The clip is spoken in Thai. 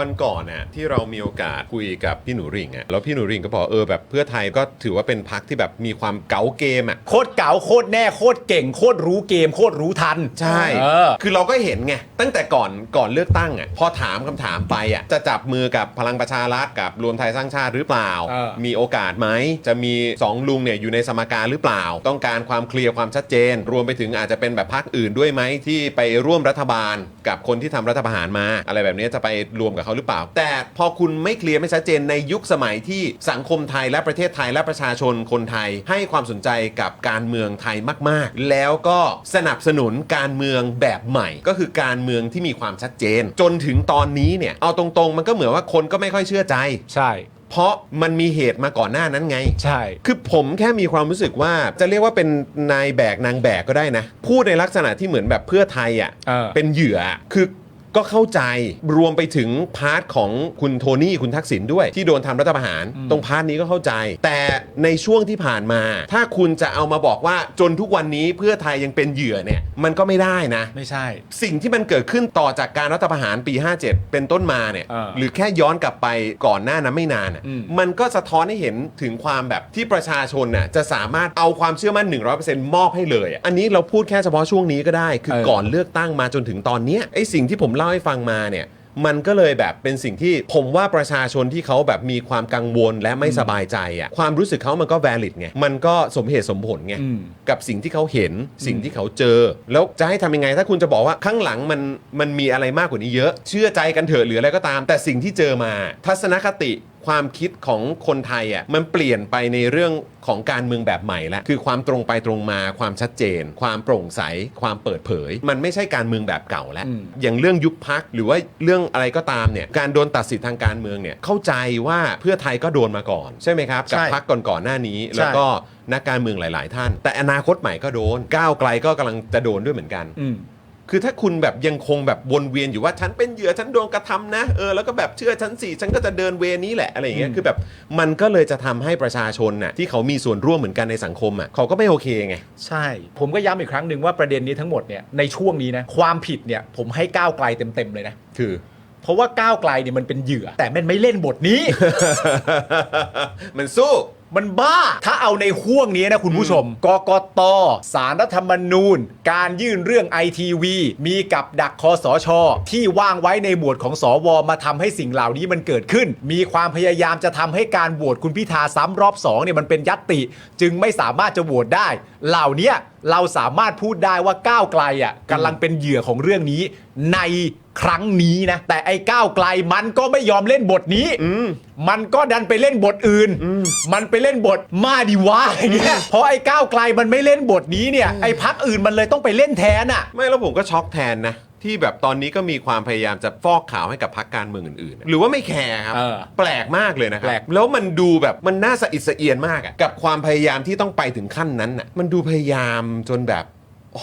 วันก่อนน่ะที่เรามีโอกาสคุยกับพี่หนูริ่งอะแล้วพี่หนูริ่งก็บอกเออแบบเพื่อไทยก็ถือว่าเป็นพักที่แบบมีความเก๋าเกมอะโคตรเก๋าโคตรแน่โคตรเก่ง โคตรรู้เกม โคตรรู้ทันใช่เออคือเราก็เห็นไงตั้งแต่ก่อนก่อนเลือกตั้งอะพอถามคำถามไปอะจะจับมือกับพลังประชารัฐกับรวมไทยสร้างชาติหรือเปล่า เออ มีโอกาสไหมจะมี2ลุงเนี่ยอยู่ในสมการหรือเปล่า ต้องการความเคลียร์ความชัดเจน รวมไปถึงอาจจะเป็นแบบพักอื่นด้วยไหมที่ไปร่วมรัฐบาลกับคนที่ทำรัฐประหารมา อะไรแบบนี้จะไปรวมกับเขาหรือเปล่า แต่พอคุณไม่เคลียร์ไม่ชัดเจนในยุคสมัยที่สังคมไทยและประเทศไทยและประชาชนคนไทย ให้ความสนใจกับการเมืองไทยมาก ๆ แล้วก็สนับสนุนการเมืองแบบใหม่ ก็คือการเมืองที่มีความชัดเจน จนถึงตอนนี้เนี่ยเอาตรงๆ มันก็เหมือนว่าคนก็ไม่ค่อยเชื่อใจ ใช่ เพราะมันมีเหตุมาก่อนหน้านั้นไง ใช่ คือผมแค่มีความรู้สึกว่าจะเรียกว่าเป็นนายแบกนางแบกก็ได้นะ พูดในลักษณะที่เหมือนแบบเพื่อไทยอะเออ เป็นเหยื่ออะคือ ก็เข้าใจรวมไปถึงพาร์ทของคุณโทนี่คุณทักษิณด้วยที่โดนทำรัฐประหาร ตรงพาร์ทนี้ก็เข้าใจ แต่ในช่วงที่ผ่านมา ถ้าคุณจะเอามาบอกว่าจนทุกวันนี้เพื่อไทยยังเป็นเหยื่อเนี่ยมันก็ไม่ได้นะ ไม่ใช่ สิ่งที่มันเกิดขึ้นต่อจากการรัฐประหารปี 57 เป็นต้นมาเนี่ย เออหรือแค่ย้อนกลับไปก่อนหน้านั้นไม่นานอะอืม มันก็สะท้อนให้เห็นถึงความแบบที่ประชาชนน่ะจะสามารถเอาความเชื่อมั่น 100%มอบให้เลยอะอันนี้เราพูดแค่เฉพาะช่วงนี้ก็ได้ คือก่อนเลือกตั้งมาจนถึงตอนเนี้ยไอ้สิ่งที่ผมเล่าให้ฟังมาเนี่ยมันก็เลยแบบเป็นสิ่งที่ผมว่าประชาชนที่เขาแบบมีความกังวลและไม่สบายใจอะความรู้สึกเขามันก็ valid ไงมันก็สมเหตุสมผลไงอืม กับสิ่งที่เขาเห็นสิ่งที่เขาเจอ แล้วจะให้ทำยังไง ถ้าคุณจะบอกว่าข้างหลังมันมันมีอะไรมากกว่านี้เยอะ เชื่อใจกันเถอะหรืออะไรก็ตาม แต่สิ่งที่เจอมา ทัศนคติ ความคิดของคนไทยอะมันเปลี่ยนไปในเรื่องของการเมืองแบบใหม่แล้วคือความตรงไปตรงมาความชัดเจน ความโปร่งใส ความเปิดเผย มันไม่ใช่การเมืองแบบเก่าแล้วอืมอย่างเรื่องยุบพักหรือว่าเรื่องอะไรก็ตามเนี่ยการโดนตัดสิทธิ์ทางการเมืองเนี่ยเข้าใจว่าเพื่อไทยก็โดนมาก่อน ใช่ไหมครับ กับใช่พักก่อนๆหน้านี้แล้วก็นักการเมืองหลาย ๆ ท่าน แต่อนาคตใหม่ก็โดนก้าวไกลก็กำลังจะโดนด้วยเหมือนกันอืม คือถ้าคุณแบบยังคงแบบวนเวียนอยู่ว่าฉันเป็นเหยื่อฉันโดนกระทำนะเออแล้วก็แบบเชื่อฉันสิฉันก็จะเดินเวรนี้แหละอะไรอย่างเงี้ยอืมคือแบบมันก็เลยจะทำให้ประชาชนน่ะที่เขามีส่วนร่วมเหมือนกันในสังคมอะเขาก็ไม่โอเคไง ใช่ ผมก็ย้ำอีกครั้งหนึ่งว่าประเด็นนี้ทั้งหมดเนี่ยในช่วงนี้นะความผิดเนี่ยผมให้ก้าวไกลเต็มๆเลยนะ คือ เพราะว่าก้าวไกลเนี่ยมันเป็นเหยื่อ แต่มันไม่เล่นบทนี้ มันสู้ มันบ้า ถ้าเอาในห่วงนี้นะคุณผู้ชม กกต สารรัฐธรรมนูญ การยื่นเรื่องไอทีวีมีกับดักคอสช ที่ว่างไว้ในหมวดของสวมาทำให้สิ่งเหล่านี้มันเกิดขึ้น มีความพยายามจะทำให้การโหวตคุณพิธาซ้ำรอบ2เนี่ยมันเป็นยัตติ จึงไม่สามารถจะโหวตได้ เหล่าเนี้ยเราสามารถพูดได้ว่าก้าวไกลอะกำลังเป็นเหยื่อของเรื่องนี้ ในครั้งนี้นะ แต่ไอ้ก้าวไกลมันก็ไม่ยอมเล่นบทนี้ มันก็ดันไปเล่นบทอื่น มันไปเล่นบทมาดีวะอย่างเงี้ยเพราะไอ้ก้าวไกลมันไม่เล่นบทนี้เนี่ยไอ้พักอื่นมันเลยต้องไปเล่นแทนอะ ไม่แล้วผมก็ช็อกแทนนะ ที่แบบตอนนี้ก็มีความพยายามจะฟอกข่าวให้กับพรรคการเมืองอื่นๆ หรือว่าไม่แคร์ครับ เออแปลกมากเลยนะครัแปลบกแล้วมันดูแบบมันน่าสะอิดสะเอียนมากอะกับความพยายามที่ต้องไปถึงขั้นนั้นน่ะมันดูพยายามจนแบบโอ้